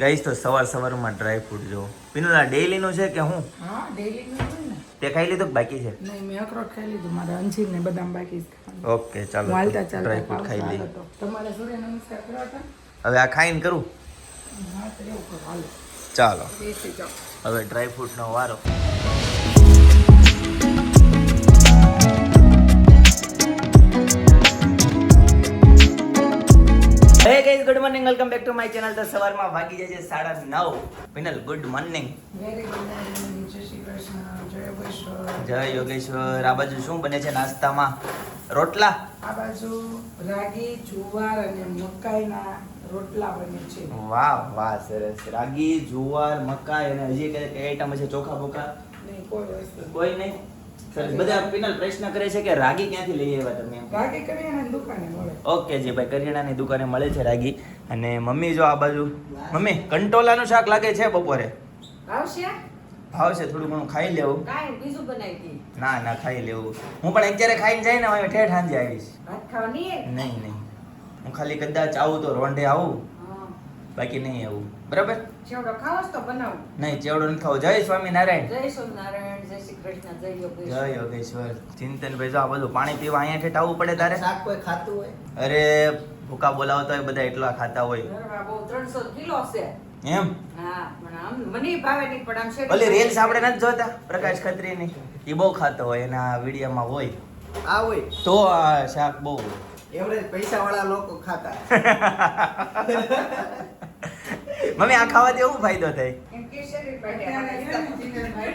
ગઈશ તો સવાર સવારમાં ડ્રાય ફ્રૂટ જો પીનુલા ડેઈલીનું છે કે હું? હા ડેલી નું ને. તે ખાઈ લીધું બાકી છે? નહીં મેં અખરોટ ખાઈ લીધું. મારે અંજીર ને બદામ બાકી છે. ઓકે ચાલો હું ચાલો ડ્રાય ફ્રૂટ ખાઈ લઈએ. લઈ તમારે સૂર્ય નમસ્કાર કરો હવે આ ખાઈને કરું? હા તો એવું કરો હાલો. ચાલો. હવે ડ્રાય ફ્રૂટનો વારો. Hey guys good morning welcome back to my channel તો સવારમાં વાગી જાય છે સાડા નવ. Pinal good morning very good morning જય યોગેશ્વર. આ બાજુ શું બને છે નાસ્તામાં? રોટલા? આ બાજુ રાગી જુવાર અને મકાઈના રોટલા બને છે. વાહ વાહ સરસ. રાગી જુવાર મકાઈ અને હજી કઈ કઈ આઈટમ છે ચોખા બોખા. નહીં કોઈ કોઈ નહીં? સરસ. બધા પિનલ પ્રશ્ન કરે છે કે રાગી ક્યાંથી લઈ આવ્યા તમે રાગી કરિયાણાની દુકાને મળે. ઓકે જી ભાઈ કરિયાણાની દુકાને મળે છે રાગી. અને મમ્મી જો આ બાજુ. મમ્મી કંટોલાનું શાક લાગે છે બપોરે? આવશે? ભાવશે થોડું ઘણું ખાઈ લેવું. બીજું બનાવી ના ના ખાઈ લેવું. હું પણ અત્યારે ખાઈને જાય ને હવે ઠેઠ આંજે આવીશ? નહીં નહીં. હું ખાલી કદાચ આવું તો રોંઢે આવું. બાકી નહીં આવું. બરાબર? ચેવડો ખાવો તો બનાવું. નહીં ચેવડો નથી ખાવું. જય સ્વામિનારાયણ. જય સોમનારાયણ જય શ્રી કૃષ્ણ જય યોગેશ જય યોગેશ્વર. ચિંતનભાઈ જો આ બધું પાણી પીવા અહીંયા પડે તારે? શાક કોઈ ખાતું હોય? અરે ભૂકા બોલાવતા હોય બધા એટલા ખાતા હોય. બહુ ત્રણસો કિલો છે. એમ? હા પણ આમ મને ભાવે નહીં પણ આમ શેરડી- ઓલી રીલ્સ આપણે નથી જોતા પ્રકાશ ખત્રી ની એ બહુ ખાતો હોય એના વિડીયોમાં હોય. આ હોય? તો આ શાક બહુ એવરેજ પૈસા વાળા લોકો ખાતા. મમ્મી આ ખાવાથી એવું ફાયદો થાય? એમ કે શેરડી પાડે. અત્યારે છે ને જીગરભાઈ,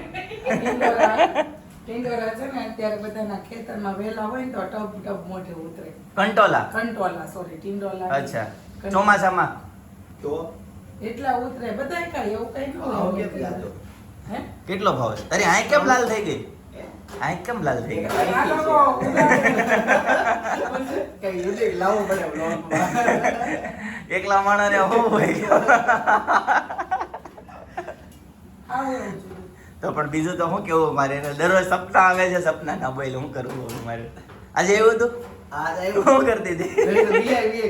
ઢીંડોરા- ઢીંડોરા છે ને અત્યારે બધાના ખેતરમાં વેલા હોય ને તો ટબ ટબ મોઢે ઉતરે. કંટોલા? કંટોલા સોરી ટીંડોલા. અચ્છા. ચોમાસામાં? તો? એટલા ઉતરે બધાય ખાય એવું કઈ ન? હે? કેટલો ભાવ છે? તારી આંખ કેમ લાલ થઈ ગઈ? આંખ કેમ લાલ થઈ ગઈ. કઈ યુનિક લાવવું પડે vlogમાં. એકલા માણસને હું હોય. આવું તો પણ બીજું તો શું કેવું મારે? દરરોજ સપના આવે છે સપના ના બોલ હું કરવું હવે મારે? આજે એવું હતું? શું કરતી હતી?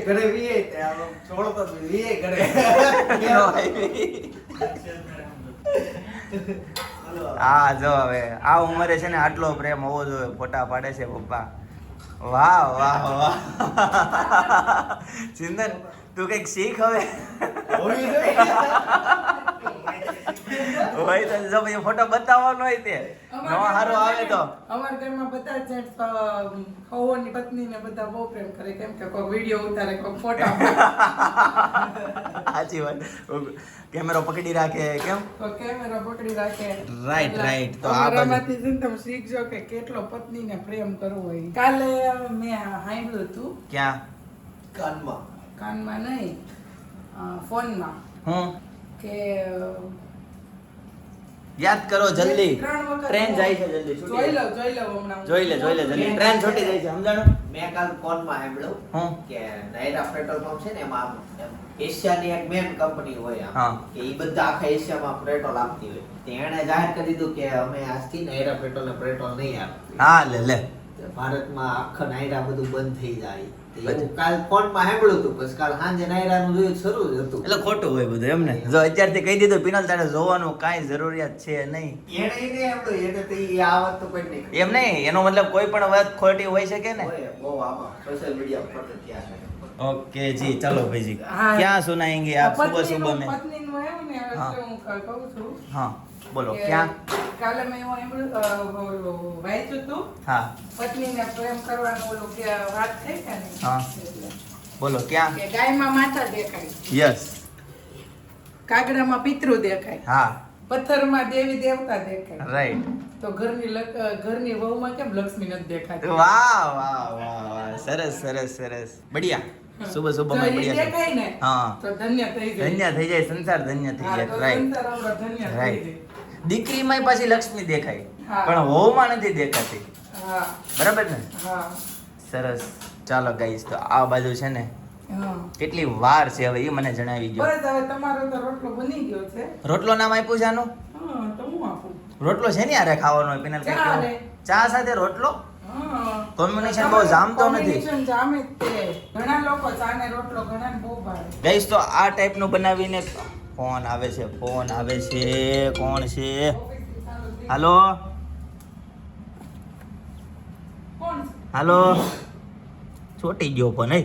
ઘરે વીએ વીએ ઘરે. હા જો હવે આ ઉંમરે છે ને આટલો પ્રેમ હોવો જોઈએ ફોટા પાડે છે પપ્પા. વાહ વાહ વાહ. ચિંતન તું કંઈક શીખ હવે? હોય તો જો ફોટો બતાવવાનો હોય તે. નો હારો આવે તો. અમારા ઘરમાં બધા જ ખવોની પત્ની ને બધા બહુ પ્રેમ કરે કેમ કે કોઈ વીડિયો ઉતારે કોઈ ફોટો સાચી વાત. કેમેરો પકડી રાખે કેમ? કેમેરો કેમેરા પકડી રાખે. રાઈટ રાઈટ તો આ બધું- અમારામાંથી તમે શીખજો કે કેટલો પત્નીને પ્રેમ કરવો હોય. કાલે મેં સાંભળ્યું હતું. ક્યાં? કાનમાં. કાનમાં નહીં ફોનમાં. હમ કે યાદ કરો જલ્દી. ટ્રેન જાય છે જલ્દી જોઈ લો જોઈ લો હમણાં જોઈ લે જોઈ લે જલ્દી. ટ્રેન છૂટી જાય છે સમજાણો? મેં કાલ ફોનમાં સાંભળ્યું હું. કે નાયરા પેટ્રોલ પંપ છે ને એમાં એશિયાની એક મેન કંપની હોય આમ હા. કે એ બધા આખા એશિયામાં પેટ્રોલ આપતી હોય. તે એણે જાહેર કરી દીધું કે અમે આજથી નાયરા પેટ્રોલ ને પેટ્રોલ નહીં આપીએ. હા લે લે. ભારતમાં આખા નાયરા બધું બંધ થઈ જાય. કાલ ફોનમાં સાંભળ્યું હતું કાલ સાંજે નાયરાનું જોયું શરૂ જ હતું. એટલે ખોટું હોય બધું એમને જો અત્યારથી કહી દીધું પિનલ તારે જોવાનું કાંઈ જરૂરિયાત છે નહીં. એને નહીં એનો મતલબ કોઈ પણ વાત ખોટી હોય શકે ને? બહુ ઓકે જી ચલો ભાઈજી. ક્યાં સુનાએંગે આપ? સુબહ સુબહ હા. બોલો ક્યાં? કાલે મેં એવું એમ વાંચ્યું હતું હા. પત્નીને પ્રેમ કરવાનો ઓલો કે વાત થઈ કે હા. બોલો ક્યાં? કે ગાયમાં માતા દેખાય. યસ. કાગડામાં પિતૃ દેખાય. હા. પથ્થરમાં દેવી દેવતા દેખાય. રાઈટ. તો ઘરની ઘરની વહુમાં કેમ લક્ષ્મી નથી દેખાતી? વાહ વાહ વાહ વાહ. સરસ સરસ સરસ. બઢિયા. શુભ શુભ મય બઢિયા દેખાય ને? હા. તો ધન્ય થઈ જાય. ધન્ય થઈ જાય સંસાર ધન્ય થઈ જાય. રાઈટ. સંસાર ધન્ય થઈ રાઈટ. જાય. દીકરીમાં પાછી લક્ષ્મી દેખાય. પણ વહુમાં નથી દેખાતી. બરાબર ને? સરસ. ચાલો ગાઈસ તો આ બાજુ છે ને કેટલી વાર છે હવે એ મને જણાવી ગયો હવે તમારો તો રોટલો બની ગયો છે. રોટલો નામ આપ્યું છે આનું? તો હું આપું? રોટલો છે ને યારે ખાવાનો પિનલ કઈ ચા ચા સાથે રોટલો? કોમ્બિનેશન બહુ જામતો નથી. જામે ઘણા લોકો ચાને રોટલો ઘણા બહુ ભાવે. ગાઈસ તો આ ટાઈપનું બનાવીને ફોન આવે છે ફોન આવે છે કોણ છે? હાલો? હાલો? ચોટી ગયો પણ?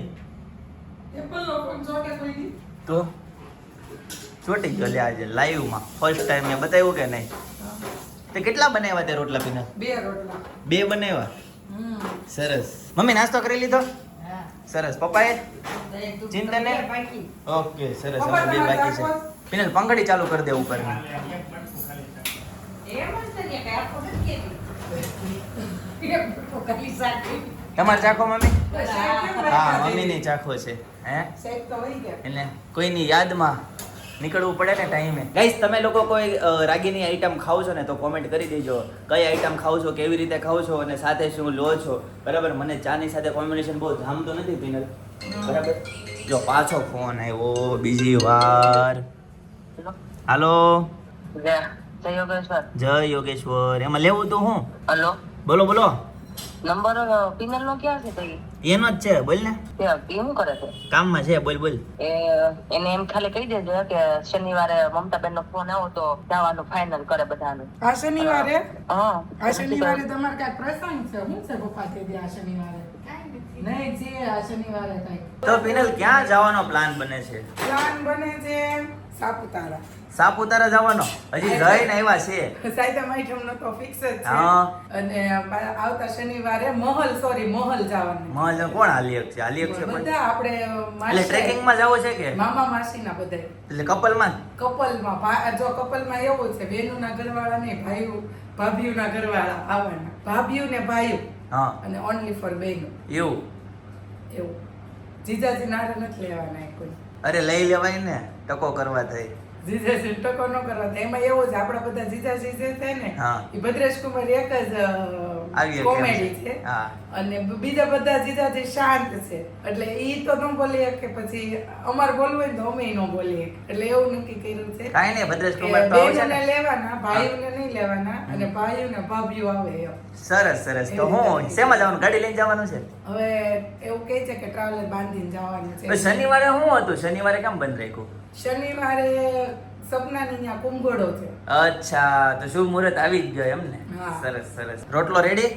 તો? ચોટી ગયો લે આજે લાઈવમાં ફર્સ્ટ ટાઈમ મેં બતાવ્યું કે નહીં? તે કેટલા બનાવ્યા તે રોટલા પીને? બે રોટલા. બે બનાવ્યા? સરસ. મમ્મી નાસ્તો કરી લીધો? સરસ. પપ્પાએ? તો ચિંતા ને? ઓકે સરસ. બે બાકી છે? પિનલ, પંખડી ચાલુ કરી દે ઉપર. તમારે ચાખો, મમ્મી? હા મમ્મી ની ચાખો છે, હે? એટલે કોઈની યાદમાં નીકળવું પડે ને ટાઈમે. ગાઈસ તમે લોકો કોઈ રાગીની આઈટમ ખાવ છો ને તો કોમેન્ટ કરી દેજો. કઈ આઈટમ ખાવ છો, કેવી રીતે ખાવ છો અને સાથે શું લો છો. બરાબર? મને ચાની સાથે કોમ્બિનેશન બહુ જામતો નથી, પિનલ. બરાબર? જો, પાછો ફોન આવ્યો, બીજી વાર. હાલો જય યોગેશ્વર જય યોગેશ્વર એમાં લેવું તો હું હલો બોલો બોલો નંબર પિનલ નો ક્યાં છે તઈ એનો જ છે બોલ ને એ શું કરે છે કામમાં છે બોલ બોલ એ એને એમ ખાલી કહી દેજો કે શનિવારે મમતાબેન નો ફોન આવો તો જવાનું ફાઇનલ કરે બધાનું આ શનિવારે હા આ શનિવારે તમારે કાંઈક પ્રસંગ છે શું છે પપ્પા કે આ શનિવારે નહીં જે આ શનિવારે થાય. તો પિનલ ક્યાં જવાનો પ્લાન બને છે? પ્લાન બને છે સાપુતારા. સાપુતારા જવાનો? હજી જઈને આવ્યા છે. સાયદા આઈટમ નો તો ફિક્સ જ છે. અને આવતા શનિવારે મહલ સોરી મહલ જવાનું. મહલ કોણ આલિયક છે? આલિયક છે બધા આપણે એટલે માસી- ટ્રેકિંગમાં જવું છે કે? મામા માસીના બધા. એટલે કપલમાં? કપલમાં માં જો કપલમાં એવું છે બેનુના ઘરવાળા નહીં ભાઈઓ ભાભીઓના ઘરવાળા આવવાના. ભાભીઓ ને ભાઈઓ. હા. અને ઓનલી ફોર બહેનો. એવું? એવું. જીજાજી નારે નથી લેવાના કોઈ. અરે લઈ લેવાય ને ટકો કરવા થઈ જીજાજી ટકો ન કરવા. એમાં એવું છે આપણા બધા જીજાજી જે છે ને એ ભદ્રેશ કુમાર એક જ આવી કોમેડી છે. અને બીજા બધા જીજાજી શાંત છે. એટલે ઈ તો ન બોલીએ કે પછી અમાર બોલવું હોય તો અમે ન બોલીએ. એટલે એવું નક્કી કર્યું છે કાઈ નહીં ભદ્રેશ કુમાર તો આવશે ને. લેવાના ભાઈઓને નહીં લેવાના અને ભાઈઓને ભાભીઓ આવે સરસ સરસ. તો હું. શેમાં જવાનું? ગાડી લઈને જવાનું છે? હવે એવું કહે છે કે ટ્રાવેલર બાંધીને જવાનું છે. શનિવારે શું હતું? શનિવારે કેમ બંધ રાખ્યું? શનિવારે સપનાની ત્યાં કુંભોડો છે. અચ્છા તો શુભ મુહૂર્ત આવી જ ગયો એમને? સરસ સરસ. રોટલો રેડી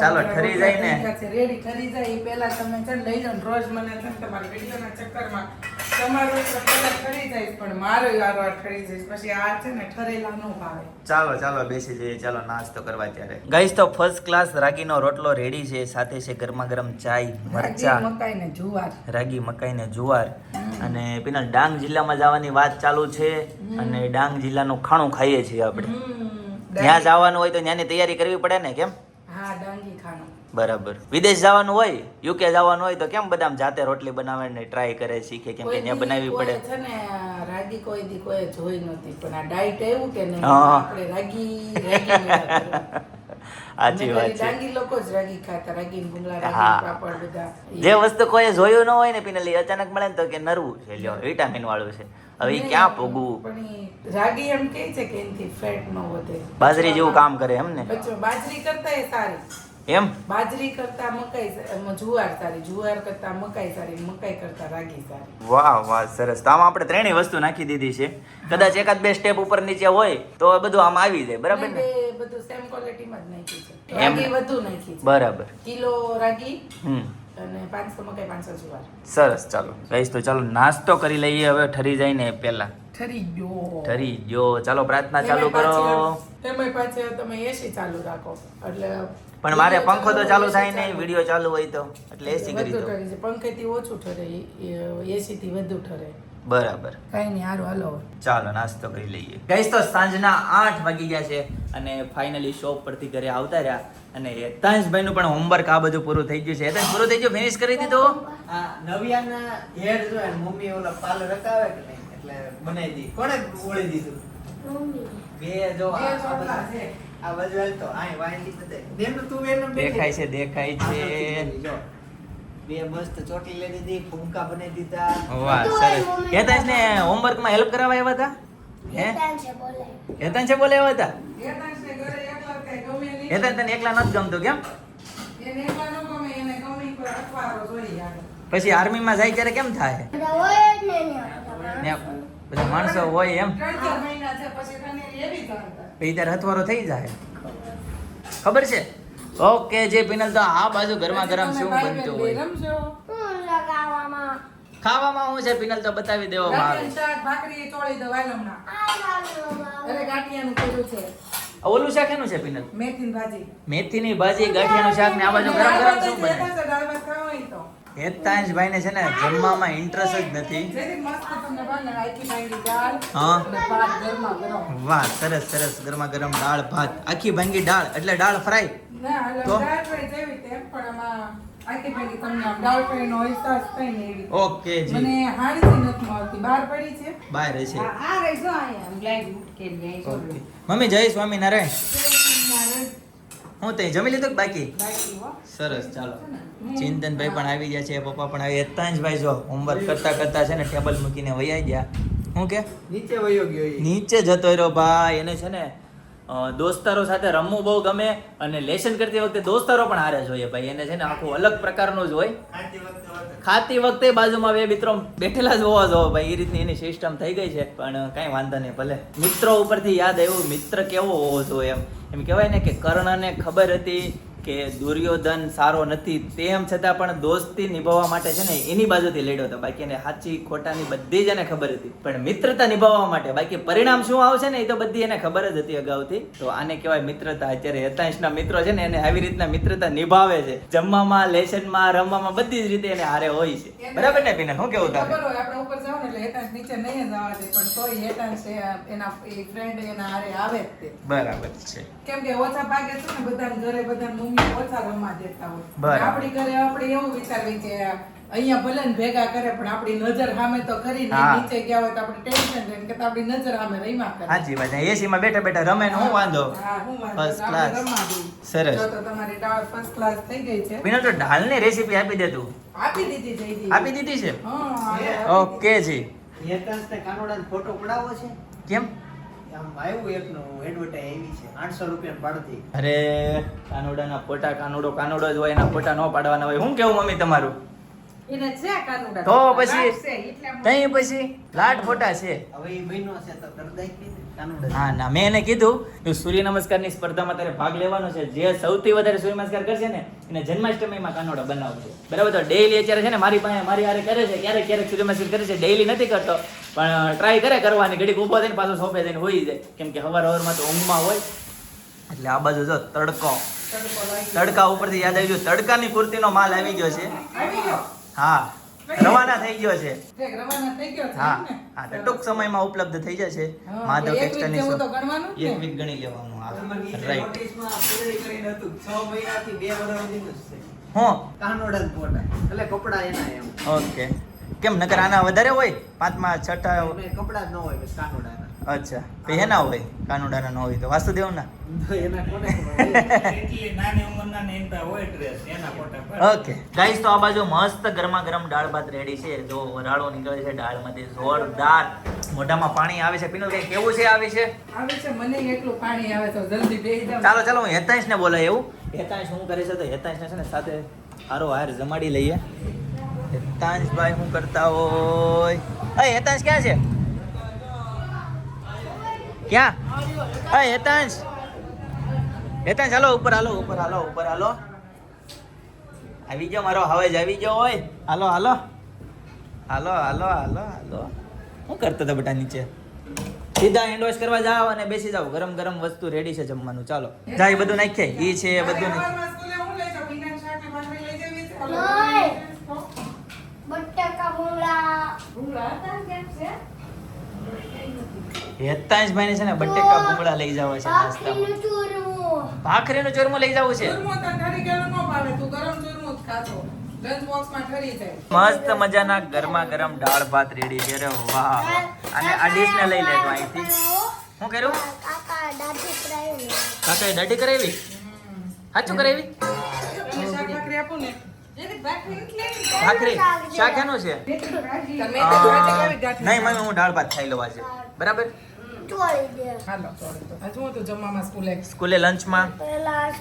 ચાલો ઠરી જાય ને. રેડી ઠરી જાય. એ પહેલા તમે છે લઈ જાવ રોજ મને છે તમારા વિડીયોના ચક્કરમાં તમારો પહેલા ઠરી જાય પણ મારો વારો ઠરી જાય પછી આ છે ને ઠરેલા ન ભાવે. ચાલો ચાલો બેસી જઈએ. ચાલો નાસ્તો કરવા ત્યારે. ગાઈસ તો ફર્સ્ટ ક્લાસ રાગીનો રોટલો રેડી છે. સાથે છે ગરમા ગરમ ચાય મરચા. મકાઈ ને જુવાર. રાગી મકાઈ ને જુવાર. અને પેલા ડાંગ જિલ્લામાં જવાની વાત ચાલુ છે અને ડાંગ જિલ્લાનું ખાણું ખાઈએ છીએ આપણે. ત્યાં જવાનું હોય તો ત્યાંની તૈયારી કરવી પડે ને કેમ? બરાબર. વિદેશ જવાનું હોય યુકે જવાનું હોય તો કેમ બધા જાતે રોટલી બનાવવાની ટ્રાય કરે શીખે કેમ કે ત્યાં બનાવવી પડે. છે ને રાગી કોઈ દી કોઈ જોઈ નહોતી પણ આ ડાયટ એવું કે નહીં? હા. આપણે રાગી રાગી. સાચી વાત છે. ડાંગી લોકો જ રાગી ખાતા રાગી ભૂંગળા રાગી પાપડ બધા. જે વસ્તુ કોઈ જોયું ન હોય ને પીનલી અચાનક મળે ને તો કે નરવું છે લ્યો વિટામિન વાળું છે. હવે ક્યાં પોગવું પણ રાગી એમ કહે છે કે એનથી ફેટ ન વધે. બાજરી જેવું કામ કરે એમ ને? બાજરી કરતા એ સારી. એમ? બાજરી કરતા મકાઈ જુવાર સારી જુવાર કરતા મકાઈ સારી મકાઈ કરતા રાગી સારી. વાહ વાહ સરસ. તો આમાં આપણે ત્રણેય વસ્તુ નાખી દીધી છે. કદાચ એકાદ બે સ્ટેપ ઉપર નીચે હોય તો બધું આમ આવી જાય બરાબર ને? બધું સેમ ક્વોલિટીમાં જ નાખી છે. રાગી વધુ નાખી બરાબર. કિલો રાગી હમ. સરસ ચાલો. ગઈશ તો ચાલો નાસ્તો કરી લઈએ હવે ઠરી જાય ને પેલા. ઠરી ગયો. ઠરી ગયો. ચાલો પ્રાર્થના ચાલુ કરો. એમાં પાછળ તમે એસી ચાલુ રાખો. એટલે પણ મારે પંખો તો ચાલુ થાય નહીં વીડિયો ચાલુ હોય તો. એટલે એસી કરી દો પંખેથી ઓછું ઠરે એસી થી વધુ ઠરે. બરાબર. કઈ નહીં હારું હાલો ચાલો નાસ્તો કરી લઈએ. ગઈસ તો સાંજના આઠ વાગી ગયા છે અને ફાઇનલી શોપ પરથી ઘરે આવતા રહ્યા. અને હેતાંશભાઈ નું પણ હોમવર્ક આ બધું પૂરું થઈ ગયું છે. હેતાંશ પૂરું થઈ ગયું? ફિનિશ કરી દીધું? નવિયાના હેડ જો મમ્મી ઓલા પાલ રકાવે કે નહીં? એટલે બનાવી દી. કોણે ઓળી દીધું? બે જો આ બધા- છે. દેખાય છે દેખાય છે. બે મસ્ત ચોટલી લઈ દીધી બનાવી દીધા. વાહ સરસ. હેતાંશ ને હોમવર્કમાં હેલ્પ કરાવવા આવ્યા હતા? હે? હેતાંશ છે બોલે હતા. હેતાંશ તને એકલા નથી ગમતું કેમ. પછી આર્મી માં જાય ત્યારે કેમ થાય? ને બધા માણસો હોય એમ. મહિના છે પછી પછી ત્યારે હથવારો થઈ જાય. ખબર છે? ઓકે જે પિનલ તો આ બાજુ ગરમા ગરમ શું બનતું હોય? ખાવામાં શું છે? પિનલ તો બતાવી દેવામાં આવે. શાક ભાખરી ચોળી દો વાલમણા અરે ગાંઠિયાનું કર્યું છે. ઓલું શાક એનું છે પિનલ? મેથીની ભાજી. મેથીની ભાજી ગાંઠિયાનું શાક ને આ બાજુ ગરમ ગરમ શું બને? દાળ ભાત ખાવા હોય તો. હેતાંશભાઈ ને છે ને જમવામાં ઇન્ટરેસ્ટ જ નથી. જેથી મસ્ત તમને બને આખી ભાંગી દાળ હા. અને ભાત ગરમા ગરમ. વાહ સરસ સરસ ગરમા ગરમ દાળ ભાત. આખી ભાંગી દાળ એટલે દાળ ફ્રાય. તો? ઓકે જી. મને હારીથી નથી મળતી. બહાર પડી છે. બહાર છે આ અહીંયા. મમ્મી જય સ્વામિનારાયણ. હું તે જમી લીધું કે બાકી? બાકી સરસ ચાલો. ચિંતનભાઈ પણ આવી ગયા છે પપ્પા પણ આવી ભાઈ જો હોમવર્ક કરતા કરતા છે ને ટેબલ મૂકીને વૈયા ગયા. હું કે? નીચે વયો ગયો નીચે જતો રહ્યો ભાઈ. એને છે ને દોસ્તારો સાથે રમવું બહુ ગમે અને લેસન કરતી વખતે દોસ્તારો પણ હારે જોઈએ ભાઈ. એને છે ને આખું અલગ પ્રકારનું જ હોય. ખાતી વખતે ખાતી વખતે બાજુમાં બે મિત્રો બેઠેલા જ હોવા જોવો ભાઈ. એ રીતની એની સિસ્ટમ થઈ ગઈ છે પણ કાંઈ વાંધો નહીં ભલે. મિત્રો ઉપરથી યાદ આવ્યું મિત્ર કેવો હોવો જોઈએ એમ. એમ કહેવાય ને કે કર્ણને ખબર હતી કે દુર્યોધન સારો નથી તેમ છતાં પણ દોસ્તી નિભાવવા માટે છે ને એની બાજુથી લડ્યો હતો. બાકી એને સાચી ખોટાની બધી જ એને ખબર હતી. પણ મિત્રતા નિભાવવા માટે બાકી પરિણામ શું આવશે ને એ તો બધી એને ખબર જ હતી અગાઉથી. તો આને કહેવાય મિત્રતા. અત્યારે હેતાંશના મિત્રો છે ને એને આવી રીતના મિત્રતા નિભાવે છે. જમવામાં લેસનમાં રમવામાં બધી જ રીતે એને હારે હોય છે. બરાબર ને પીને શું કેવું તારે? એટલે હેઠાંશ નીચે નહીં જ આવવા દે પણ તોય હેઠાંશ એ એના ફ્રેન્ડ એના હારે આવે જ તે. બરાબર છે. કેમ કે ઓછા ભાગે છે ને બધાને ઘરે બધાને મમ્મી ઓછા રમવા દેતા હોય. આપણી ઘરે આપણે એવું વિચારવી કે અહીંયા ભલે ને ભેગા કરે પણ આપણી નજર સામે તો ખરી ને હા. નીચે ગયા હોય તો આપણે ટેન્શન રહે કે આપણી નજર સામે રમ્યા કરે. સાચી વાત એસી માં બેઠા બેઠા રમે ને હું વાંધો? હા, હું વાંધો? First તો આપણે class. રમવા સરસ. જો તો તમારી ડાળ ફર્સ્ટ ક્લાસ થઈ ગઈ છે. વિનલ તો ઢાલની રેસીપી આપી દે તું. આપી દીધી જયદીપ. આપી દીધી છે? હા, આપી. ઓકે જી. હેતાંશને કાનોડાનો ફોટો પડાવો છે? કેમ? આમ આવ્યું એકનું એડવર્ટાઈઝ આવી છે. આઠસો રૂપિયા પાડતી. અરે કાનોડાના ફોટા કાનોડો કાનોડો જ હોય એના ફોટા ન પાડવાના હોય. શું કેવું મમ્મી તમારું? છે તો પછી. તઈ પછી લાટ ફોટા છે. હવે એ મહિનો છે તો કરદાય કે કાનોડા હા ના મેં એને કીધું કે સૂર્ય નમસ્કારની સ્પર્ધામાં તારે ભાગ લેવાનો છે. જે સૌથી વધારે સૂર્ય નમસ્કાર કરશે ને એને જન્માષ્ટમીમાં કાનોડા બનાવશે બરાબર તો ડેઈલી અત્યારે છે ને મારી પાસે મારી હારે કરે છે ક્યારેક ક્યારેક સૂર્ય નમસ્કાર કરે છે ડેઈલી નથી કરતો પણ ટ્રાય કરે કરવાની ઘડીક ઊભો થઈને પાછો સોંપે થઈને હોઈ જાય. કેમ કે હવાર હવારમાં તો ઊંઘમાં હોય. એટલે આ બાજુ જો તડકો. તડકો તડકા ઉપરથી યાદ આવી ગયું તડકાની પૂર્તિનો માલ આવી ગયો છે. આવી ગયો? હા રવાના થઈ ગયો છે. ઠીક, રવાના થઈ ગયો છે હા હા તો ટૂંક સમયમાં ઉપલબ્ધ થઈ જશે. માધવ ટેક્સટાઇલ એક વીક ગણી લેવાનું હા. રાઈટ હું. કાનોડા કપડા એના એમ. ઓકે. કેમ નકર આના વધારે હોય? પાંચમા છઠ્ઠા? કપડા જ ન હોય બસ કાનોડાના અચ્છા. તો એના હોય કાનુડાના ન હોય તો. વાસુદેવ ના તો એના કોને ખબર? હોય? એટલી નાની ઉંમરના ને એના હોય ડ્રેસ એના ફોટા પાડ. ઓકે. ગાઈસ તો આ બાજુ મસ્ત ગરમા ગરમ દાળ ભાત રેડી છે. જો વરાળો નીકળે છે દાળમાંથી જોરદાર. મોઢામાં પાણી આવે છે. પીનલ કઈ કેવું છે આવે છે આવે છે મને એટલું પાણી આવે તો જલ્દી જાવ ચાલો ચાલો હું હેતાંશ ને બોલાય એવું. હેતાંશ શું કરે છે તો હેતાંશ ને છે ને સાથે હારો હાર જમાડી લઈએ. હેતાંશ ભાઈ શું કરતા હોય? અય હેતાંશ ક્યાં છે? ક્યાં? અય હેતાંશ. હેતાંશ હાલો ઉપર હાલો ઉપર હાલો ઉપર હાલો. આવી ગયો મારો હવાજ આવી ગયો હોય હાલો હાલો. હાલો હાલો હાલો હાલો. શું કરતો હતા બેટા નીચે? સીધા હેન્ડ વોશ કરવા જાવ અને બેસી જાવ ગરમ ગરમ વસ્તુ રેડી છે જમવાનું. ચાલો. જાય બધું નાખીએ. ઈ છે એ બધું હું છે? નહીં. બટાકા ભૂંગળા. ભૂંગળા હતા કેમ છે? હેતાંશભાઈ ને છે ને બટેકા ભૂંગળા લઈ જવા છે નાસ્તામાં. ભાખરીનું ચૂરમું. ચોરમું લઈ જવું છે? ચૂરમું તો ઠરી ગયેલું ન ભાવે. તું ગરમ ચૂરમું જ ખાતો. લંચ બોક્સમાં ઠરી જાય. મસ્ત મજાના ગરમા ગરમ દાળ ભાત રેડી છે અરે વાહ અને આ ડીશ ને લઈ લેતો અહીંથી. શું કર્યું? કાકા એ પ્રાયું કાકાએ દાઢી કરાવી સાચું કરાવી ભાખરી આપું ને? એની ભાખરી નથી લેવી. ભાખરી. શાક એનું છે? નહીં મમ્મી હું દાળ ભાત ખાઈ લઉં આજે. બરાબર? ચોળી દે. હાલો sorry તો. હજુ હું તો જમવામાં સ્કૂલે? સ્કૂલે લંચમાં? રાજ.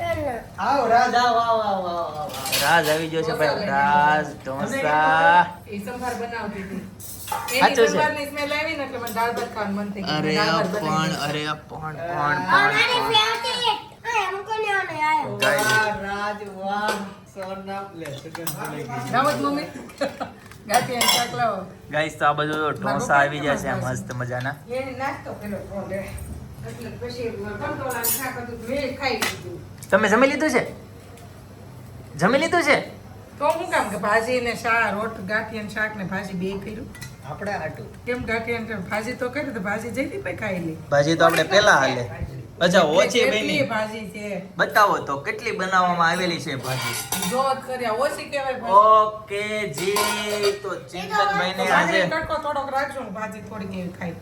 આવ આવ આવ આવ આવ. રાજ આવી ગયો છે ભાઈ. રાજ ઢોસા. એ સંભાર બનાવતી હતી. સાચું એની છે. સંભારની smell આવી ને એટલે મને દાળ ભાત ખાવાનું મન થઈ ગયું. અરે પણ અરે પણ પણ પણ ગાઈસ તો આ બધું ઢોસા આવી ગયા છે મસ્ત. મજાના. એને નાસ્તો પેલો લે એટલે પછી કંટોળા શાક હતું મેં ખાઈ લીધું. તમે જમી લીધું છે? જમી લીધું છે? તો હું કામ કે ભાજી ને શાક રોટ ગાંઠિયા ને શાક ને ભાજી બે કર્યું આપણે આટું કેમ ગાંઠિયા ને ભાજી તો કરી તો ભાજી જઈ પછી ખાઈ લે. ભાજી તો આપણે પેલા હાલે. અચ્છા ઓછી કેટલી બની ભાજી છે? બતાવો તો કેટલી બનાવવામાં આવેલી છે ભાજી? જો કર્યા ઓછી કહેવાય ઓકે જી તો ચિંતનભાઈ ને આજે તડકો થોડોક રાખજો ભાજી એવી ખાઈ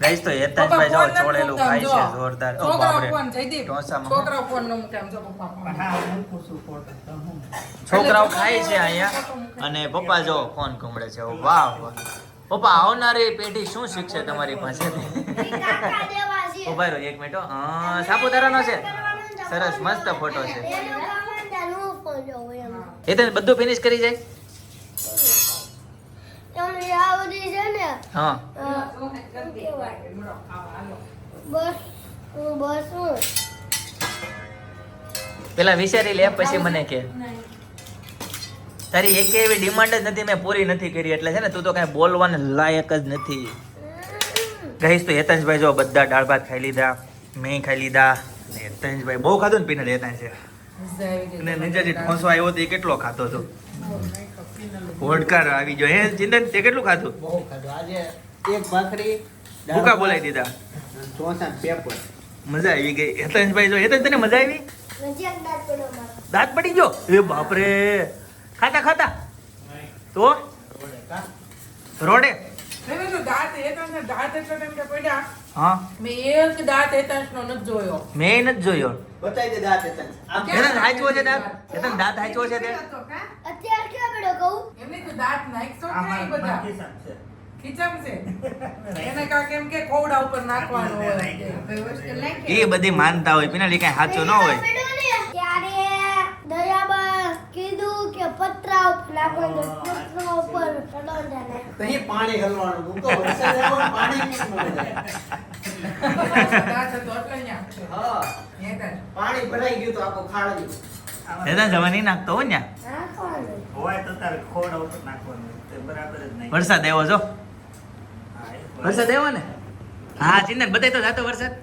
ગાઈસ તો હેતાજભાઈ જો ચોળેલું ખાય છે જોરદાર. ઓ છોકરાઓ બાપરે ઢોસામાં. છોકરાઓ ફોન ન મૂકે આમ જો પપ્પા હા હું પૂછું ફોટો છોકરાઓ ખાય છે અહીંયા. અને પપ્પા જો ફોન કુંબળે છે વાહ વાહ. પપ્પા આવનારી પેઢી શું શીખશે તમારી પાસેથી? કાકા દેવા છે ઊભા રહો એક મિનિટ સાપુતારાનો છે. સરસ મસ્ત ફોટો છે. એ તને બધું ફિનિશ કરી જાય? હું. પેલા વિચારી લે પછી મને કે. તારી એક એવી ડિમાન્ડ જ નથી મેં પૂરી નથી કરી. એટલે છે ને તું તો કાંઈ બોલવાને લાયક જ નથી. ગઈશ તો હેતાંશભાઈ જો બધા દાળ ભાત ખાઈ લીધા મેં ખાઈ લીધા ને હેતાંશભાઈ બહુ ખાધું ને પીનલ હેતાંશ છે મજા અને ઠોસો આવ્યો તો એ કેટલો ખાતો હતો વોડકાર આવી ગયો. હે ચિંતન તે કેટલું ખાધું? બહુ ખાધું. આજે એક ભાખરી ભૂકા બોલાવી દીધા. ઢોસા પેપર મજા આવી ગઈ. હેતાંશભાઈ જો હેતાંશ તને મજા આવી? દાંત પડી ગયો? એ બાપરે. ખાતા ખાતા? તો? રોડે. મેં એક દાંત હેતાંશનો નથી જોયો. મેં નથી જોયો. બતાવી દે દાંત હતા આમ હાચવો છે દાંત? હેતાંશ દાંત હાચવો છે તે? અત્યારે ક્યાં પડ્યો કહું? એમની તો દાંત નાખશો નહીં બધા. ખિસ્સામાં છે. એને કાંઈક એમ કે કોવડા ઉપર નાખવાનું હોય. એ બધી માનતા હોય પીનાલી કઈ સાચો ન હોય. ત્યારે દયાબા કીધું કે પતરા ઉપર નાખવાનું તો વરસાદ આવ્યો પાણી. પાણી ભરાઈ ગયું તો આખું જવા નહીં નાખતો હોય ને હોય તો તારે ખોડા ઉપર નાખવાનું. બરાબર જ નહીં. વરસાદ આવ્યો જો. વરસાદ આવ્યો ને? હા ચિંતન બતાય તો જાતો વરસાદ.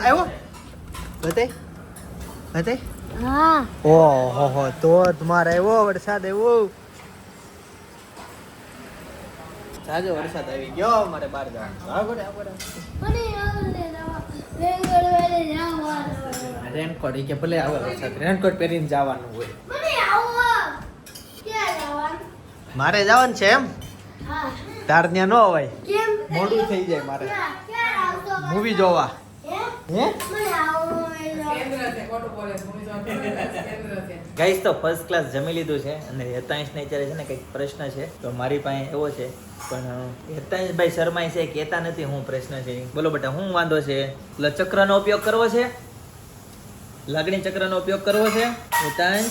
આવ્યો? બતાય બતાય. હા. ઓહો હો તો તમારે આવ્યો વરસાદ આવ્યો સાજો વરસાદ આવી ગયો મારે બહાર જવાનું. રેનકોટ ઈ કે ભલે આવે વરસાદ. રેનકોટ પહેરીને જવાનું હોય. મારે જવાનું છે એમ? તાર ત્યાં ન હોય. મોડું થઈ જાય મારે. મૂવી જોવા. હે? ગાઈસ તો ફર્સ્ટ ક્લાસ જમી લીધું છે અને હેતાંશને અત્યારે છે ને કંઈક પ્રશ્ન છે. તો મારી પાસે એવો છે, પણ હેતાંશભાઈ શર્માય છે, કહેતા નથી હું પ્રશ્ન છે. બોલો બેટા, હું વાંધો છે? એટલે ચક્રનો ઉપયોગ કરવો છે? લાગણી ચક્રનો ઉપયોગ કરવો છે? હેતાંશ,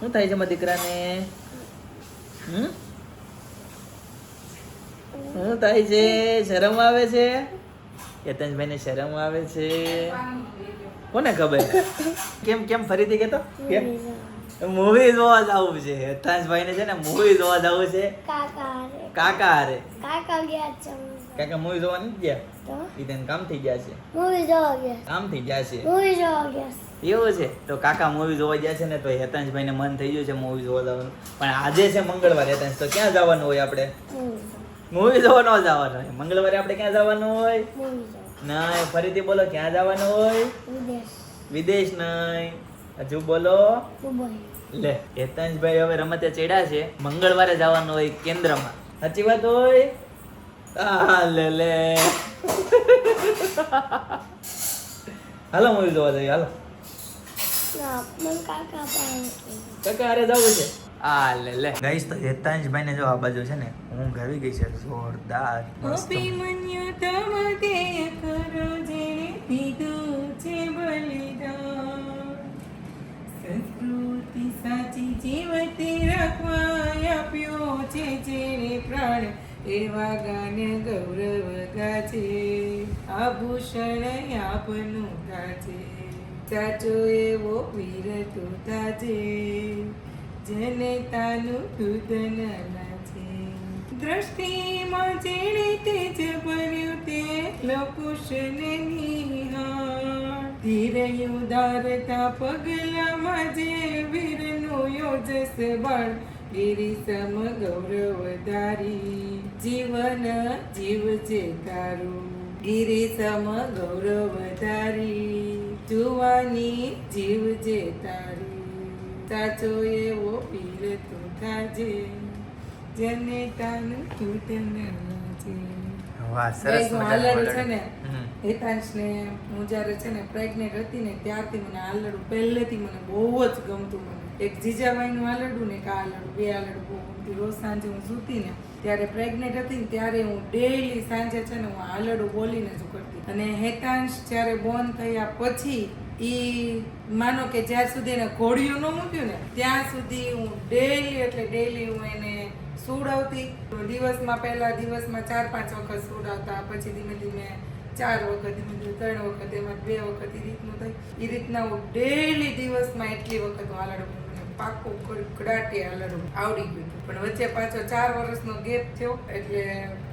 શું થાય છે મારા દીકરાને? હમ? શું થાય છે? શરમ આવે છે? હેતાંશભાઈને શરમ આવે છે? કોને ખબર? કેમ કેમ ફરીથી કેતો? મૂવી જોવા જવું છે. હેતાંશભાઈને છે ને મૂવી જોવા જવું છે. કાકા હારે. કાકા ગયા છે કાકા મૂવી જોવા નથી ગયા? તો? ઈ તને કામ થઈ ગયા છે. મૂવી જોવા ગયા કામ થઈ ગયા છે. મૂવી જોવા ગયા એવું છે? તો કાકા મૂવી જોવા ગયા છે ને તો હેતાંશભાઈને મન થઈ ગયું છે મૂવી જોવા જવાનું. પણ આજે છે મંગળવાર હેતાંશ તો ક્યાં જવાનું હોય આપણે? મૂવી જોવા. ન જવાનું હોય. મંગળવારે આપણે ક્યાં જવાનું હોય? નહીં ફરીથી બોલો ક્યાં જવાનું હોય? વિદેશ. વિદેશ નહીં. હજુ બોલો. લે હેતાંશભાઈ હવે રમતે ચડ્યા છે. મંગળવારે જવાનું હોય કેન્દ્રમાં. સાચી વાત હોય? આ લે લે. હાલો મૂવી જોવા જઈએ હાલો. કાકા અરે જવું છે. આ લે લે ગાઈસ તો હેતાંશભાઈ ને જો આ બાજુ છે ને હું આવી ગઈ છે જોરદાર. અભિમન્યુ તવ દેય કરો જેણે દીધું છે બલિદાન. સંસ્કૃતિ સાચી જીવતી રાખવા આપ્યો છે જેણે પ્રાણ એવા ગાન ગૌરવ ગાજે. આભૂષણ આપનું ગાજે. સાચો એવો વીર તું તાજે. જનતાનું દૂધ છે દ્રષ્ટિમાં જેણે તેજ ભર્યું તે લોકોશને નિહાળ ધીરે ઉદારતા પગલામાં જે વીરનું યોજસ બળ ગિરી સમ ગૌરવ ધારી જીવન જીવ છે તારું ગીરી સમ ગૌરવ ધારી જુવાની જીવજે તારી સાચો એવો વીર તું થાજે તું તને લાજે. વાહ સરસ મજાનું છે ને. હેતાંશને હું જ્યારે છે ને પ્રેગ્નેન્ટ હતી ને ત્યારથી મને આલડું પહેલેથી મને બહુ જ ગમતું મને. એક જીજાબાઈનું આલડું ને એક આલડું બે આલડું બહુ ગમતી. રોજ સાંજે હું સૂતી ને ત્યારે પ્રેગ્નેન્ટ હતી ને ત્યારે હું ડેઈલી સાંજે છે ને હું આલડું બોલીને જ કરતી અને હેતાંશ જ્યારે બોર્ન થયા પછી ઈ માનો કે જ્યાં સુધી એને ઘોડિયું ન મૂક્યું ને, ત્યાં સુધી હું ડેઈલી એટલે ડેઈલી હું એને સુવડાવતી. દિવસમાં પહેલા દિવસમાં ચાર પાંચ વખત સુવડાવતા, પછી ધીમે ધીમે ચાર વખત, ધીમે ધીમે ત્રણ વખત, એમાં બે વખત એ રીતનું થઈ એ રીતના હું ડેલી દિવસમાં એટલી વખત હું પાકું કડાટી હાલાડું આવડી ગયું પણ વચ્ચે પાછો ચાર વર્ષનો ગેપ થયો એટલે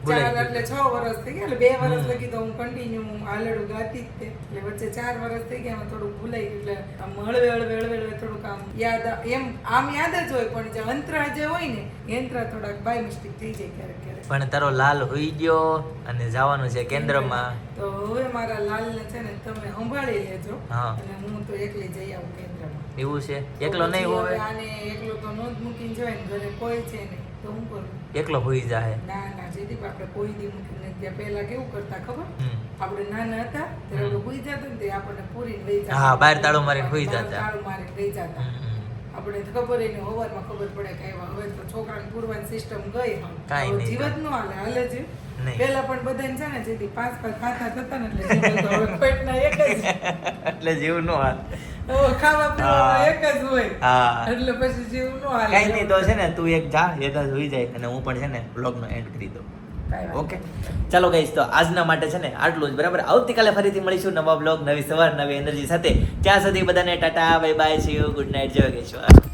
ચાર એટલે છ વર્ષ થઈ ગયા એટલે બે વર્ષ લગી તો હું કન્ટિન્યુ આલડું ગાતી જ તે. એટલે વચ્ચે ચાર વર્ષ થઈ ગયા એમાં થોડુંક ભૂલાઈ ગયું. એટલે આમ હળવે હળવે હળવે હળવે થોડુંક આમ યાદ એમ આમ યાદ જ હોય પણ જે અંતરા જે હોય ને યંત્ર થોડાક બાય મિસ્ટેક થઈ જાય ક્યારેક ક્યારેક. પણ તારો લાલ હોઈ ગયો અને જવાનું છે કેન્દ્રમાં. તો હવે મારા લાલને છે ને તમે સંભાળી લેજો. અને હું તો એકલી જઈ આવું એવું છે? એકલો નહીં હોય? એકલો તો નો જ મૂકીને જવાય ઘરે કોઈ છે નહીં. તો હું કરું? એકલો હોઈ જાય ના ના જયદીપ આપણે કોઈ દી મૂકીને ત્યાં પહેલા કેવું કરતા ખબર? આપણે નાના હતા ત્યારે આપણે હોઈ જતા ને તે આપણને પૂરી લઈ જતા. હા, બહાર તાળું મારીને હોઈ જતા. તાળું મારીને લઈ જતા. આપણે ખબર એને નહીં હવારમાં ખબર પડે કે આવ્યા હવે તો છોકરાને પૂરવાની સિસ્ટમ ગઈ. કાંઈ નહીં. જીવત નો હાલે હાલે છે. પેલા પણ બધાને છે ને જેથી પાંચ પાંચ ખાતા થતા ને એટલે જીવન તો હવે એક જ. એટલે જીવ નો હાલ. ખાવા પીવામાં એક જ હોય. હા. એટલે પછી જીવ નો હાલે. કઈ નહીં તો છે ને તું એક જા તો જાય. અને હું પણ છે ને બ્લોગનો એન્ડ કરી દઉં. ઓકે ચાલો ગઈશ તો આજના માટે છે ને આટલું જ બરાબર? આવતીકાલે ફરીથી મળીશું નવા બ્લોગ નવી સવાર નવી એનર્જી સાથે. ત્યાં સુધી બધાને tata bye bye see you good night જય યોગેશ્વર